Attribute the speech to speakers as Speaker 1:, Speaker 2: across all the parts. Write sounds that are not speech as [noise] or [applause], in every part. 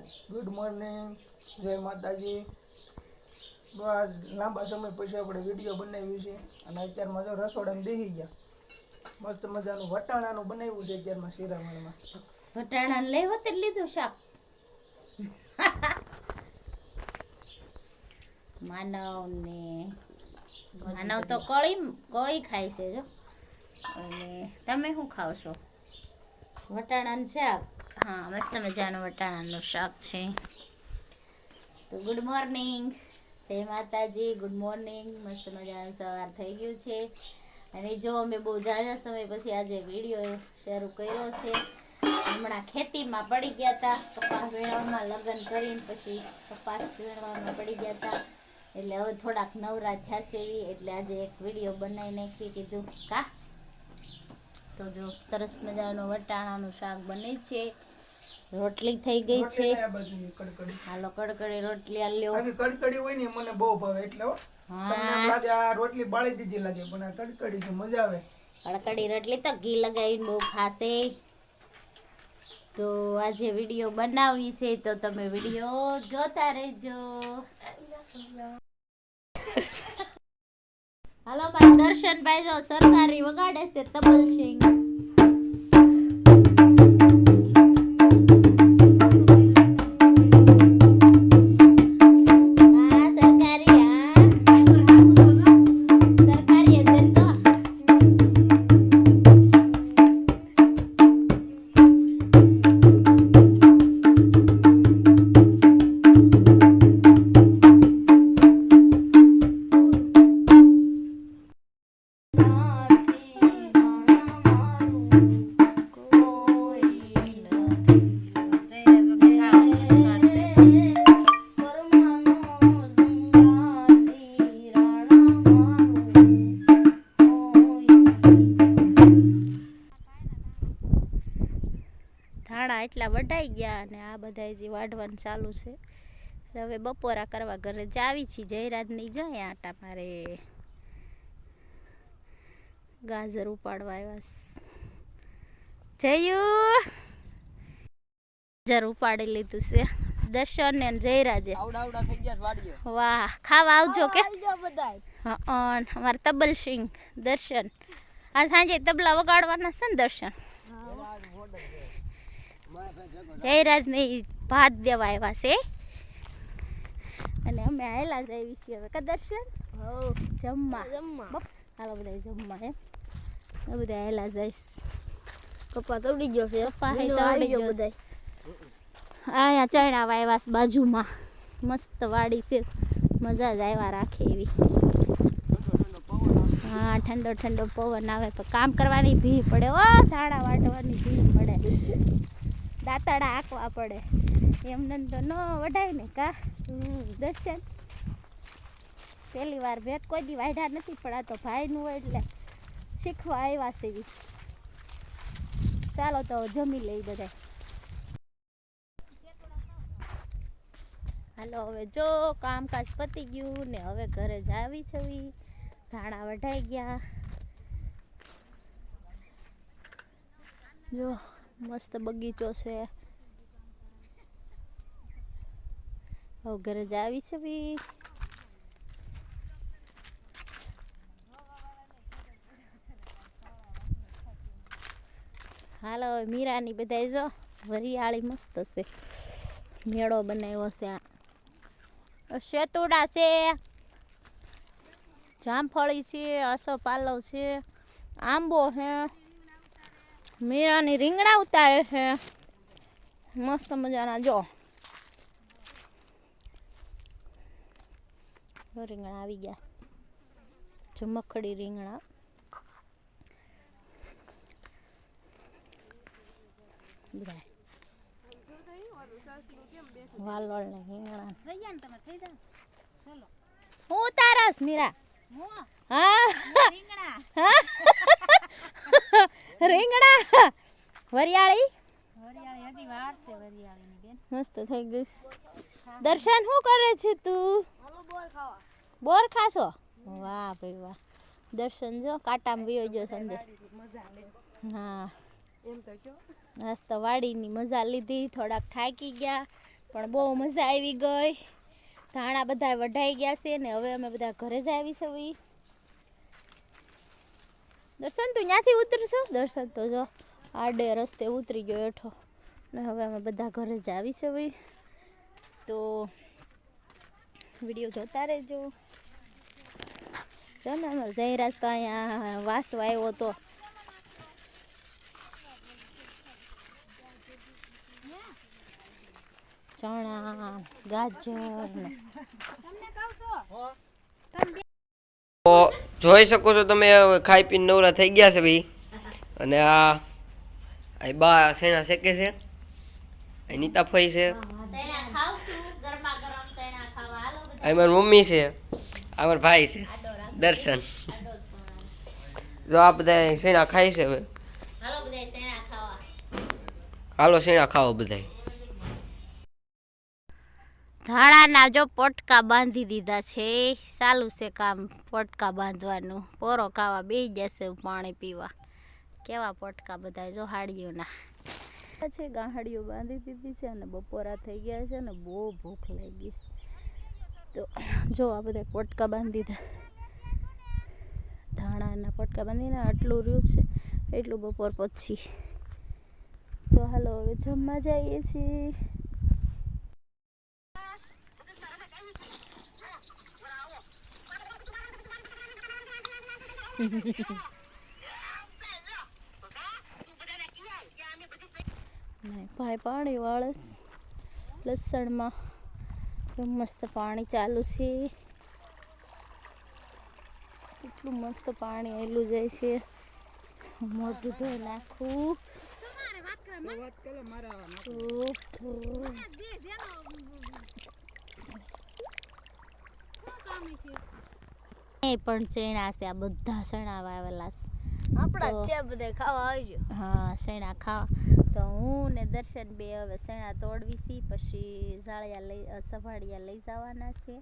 Speaker 1: Good morning જય માતાજી. લાંબા સમય પછી આપણે વીડિયો બનાવ્યું છે. અને અત્યારમાં જો રસોડામાં બેસી ગયા. મસ્ત મજાનું વટાણાનું બનાવ્યું છે અત્યારમાં શિરામણમાં.
Speaker 2: વટાણા લઈ હોત લીધું શાક. [laughs] માનવ ને માનવ તો કળી કળી ખાય છે જો. અને તમે શું ખાવ છો? વટાણાનું શાક? હા, મસ્ત મજાનું વટાણાનું શાક છે. તો ગુડ મોર્નિંગ જય માતાજી ગુડ મોર્નિંગ મસ્ત મજાનું સવાર થઈ ગયું છે. અને જો અમે બહુ ઝાઝા સમય પછી આજે વીડિયો શરૂ કર્યો છે. હમણાં ખેતીમાં પડી ગયા હતા કપાસ વીણવામાં લગ્ન કરીને પછી કપાસ વીણવામાં પડી ગયા હતા એટલે હવે થોડાક નવરા થયા છે એટલે આજે એક વીડિયો બનાવી નાખી કીધું. કા? તો જો સરસ મજાનું વટાણાનું શાક બને છે. રોટલી થઈ ગઈ છે. હાલો કડકડી રોટલી આ લ્યો.
Speaker 1: આવી કડકડી હોય ને મને બહુ ભાવે એટલે હો તમને લાગે આ રોટલી બાળી દીધી લાગે પણ આ કડકડી છે મજા આવે.
Speaker 2: કડકડી રોટલી તો ઘી લગાવીને બહુ ખાશે. તો આજે વીડિયો બનાવી છે તો તમે વીડિયો જોતા રહેજો. હાલો ભાઈ દર્શન ભાઈ જો સરકારી વગાડે છે તબલ એટલા ગયા અને આ બધા જે વાઢવાનું ચાલુ છે. હવે બપોરા કરવા ઘરે જાવી છી. જયરાજ નહીં જાય આટા મારે ગાજર ઉપાડવા આવ્યા જયું! ગાજર ઉપાડી લીધું છે. દર્શન ને જયરાજે.
Speaker 1: આવડા આવડા થઈ ગયા વાડીએ.
Speaker 2: વાહ! ખાવા આવજો કે? અમારે તબલ સિંહ દર્શન. આ સાંજે તબલા વગાડવાના છે ને દર્શન? જયરાજ ને ભાત દેવા આવ્યા છે. અને અમે આયેલા જ આવી છીએ હવે કા દર્શન? જમવા. બપ, હાલો બધા જમવા હે બધા આયેલા જઈશ
Speaker 3: પપ્પા તોડી ગયો છે.
Speaker 2: પપ્પા હે તોડી
Speaker 3: ગયો બધા
Speaker 2: અહીંયા ચણા વાવ્યા છે બાજુમાં. મસ્ત વાડી છે. મજા જ આવ્યા રાખે એવી. હા ઠંડો ઠંડો પવન આવે પણ કામ કરવાની ભી પડે. ઓ ઝાડા વાટવાની ભી પડે. દાંતડા આંકવા પડે. એમને તો ન વઢાય ને કા? દર્શન. પહેલી વાર ભેટ કોઈ દી વાઢ્યા નથી, પણ આ તો ભાઈનું એટલે શીખવા આવ્યા છે ચાલો તો જમી લઈ બધા. હાલો, હવે જો કામકાજ પતી ગયું ને હવે ઘરે જ આવી છવી ધાણા વઢાઈ ગયા. જો. મસ્ત બગીચો છે. હવે, ઘરે જ આવી બી? હાલો મીરાની બધા જો, વરિયાળી મસ્ત છે. મેળો બનાવ્યો છે આ. શેતુડા છે. જામફળી છે અસો પાલવ છે, આંબો છે. મીરાની રીંગણા ઉતારે છે. મસ્ત મજાના જો. રીંગણા આવી ગયા. ચમકડી રીંગણા. વાલોળ ને રીંગણા હું તારસ મીરા? હા? રીંગણા? વરિયાળી? મસ્ત થઈ ગયું દર્શન શું કરે છે તું? બોર ખાશો? વાહ ભાઈ વાહ. દર્શન જો કાંટામાં વિયો ગયો સંદેશ હા. મસ્ત વાડીની મજા લીધી થોડાક થાકી ગયા પણ બહુ મજા આવી ગઈ. ધાણા બધા વઢાઈ ગયા છે ને હવે અમે બધા ઘરે જ આવી છે દર્શન તું ત્યાંથી ઉતરશો? દર્શન તો જો આડે રસ્તે ઉતરી ગયો હેઠો. ને હવે અમે બધા ઘરે જ આવી છે ભાઈ. તો વીડિયો જોતા રહેજો. જો ને અમારો જયરાજ તો અહીંયા વાસવા આવ્યો હતો. ચણા ગાજર ને
Speaker 4: તો. જોઈ શકો છો તમે ખાઈ પીને નવરા થઈ ગયા છે ભાઈ. અને આ આ બા શેણા શેકે છે? આ નીતા ફઈ છે. આ મારી મમ્મી છે. આ મારા ભાઈ છે. દર્શન. જો આ બધા શેણા ખાય છે હવે?
Speaker 2: હાલો સેણા ખાવા?
Speaker 4: હાલો ખાઓ બધા
Speaker 2: ધાણાના જો પટકા બાંધી દીધા છે, ચાલુ છે કામ પટકા બાંધવાનું. પોરો ખાવા બે જશે પાણી પીવા. કેવા પટકા બધા જો હાડીઓના. છે ગાંહાડીઓ બાંધી દીધી છે અને બપોરા થઈ ગયા છે અને બહુ ભૂખ લાગી છે. તો જો આ બધા પટકા બાંધી દીધા. ધાણાના પટકા બાંધીને આટલું રહ્યું છે, એટલું બપોર પછી. તો હાલો હવે જમવા જઈએ છીએ. ભાઈ પાણી વાળસ. લસણમાં મસ્ત પાણી ચાલુ છે. કેટલું મસ્ત પાણી આવેલું જાય છે. મોઢું ધોઈ નાખું. ઓહો. એ પણ ચણા છે આ બધા ચણા વાવેલા છે.
Speaker 3: આપણા છે બધા ખાવા આવજો.
Speaker 2: હા શેણા ખાવા. તો હું ને દર્શન બે હવે શેણા તોડવી છે પછી ઝાળિયા લઈ સફાળિયા લઈ જવાના છે.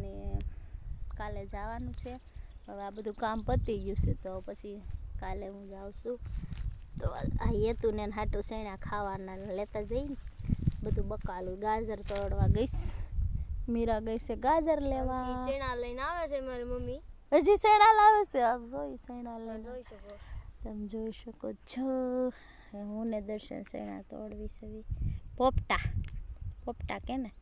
Speaker 2: ને કાલે જવાનું છે. હવે આ બધું કામ પતી ગયું છે તો પછી કાલે હું જાઉં છું. તો આ હેતુને હાટું શેણા ખાવાના લેતા જઈને બધું બકાલું ગાજર તોડવા ગઈશ. મીરા ગઈ છે ગાજર લેવા.
Speaker 3: ચણા લઈને આવે છે મારી મમ્મી.
Speaker 2: હજી શેણા લાવે છે? આપ જોઈ શેણા લઈને?
Speaker 3: જોઈ શકો
Speaker 2: તમે જોઈ શકો છો. હું ને દર્શન સેણા તોડવી છે. પોપટા. પોપટા કે ને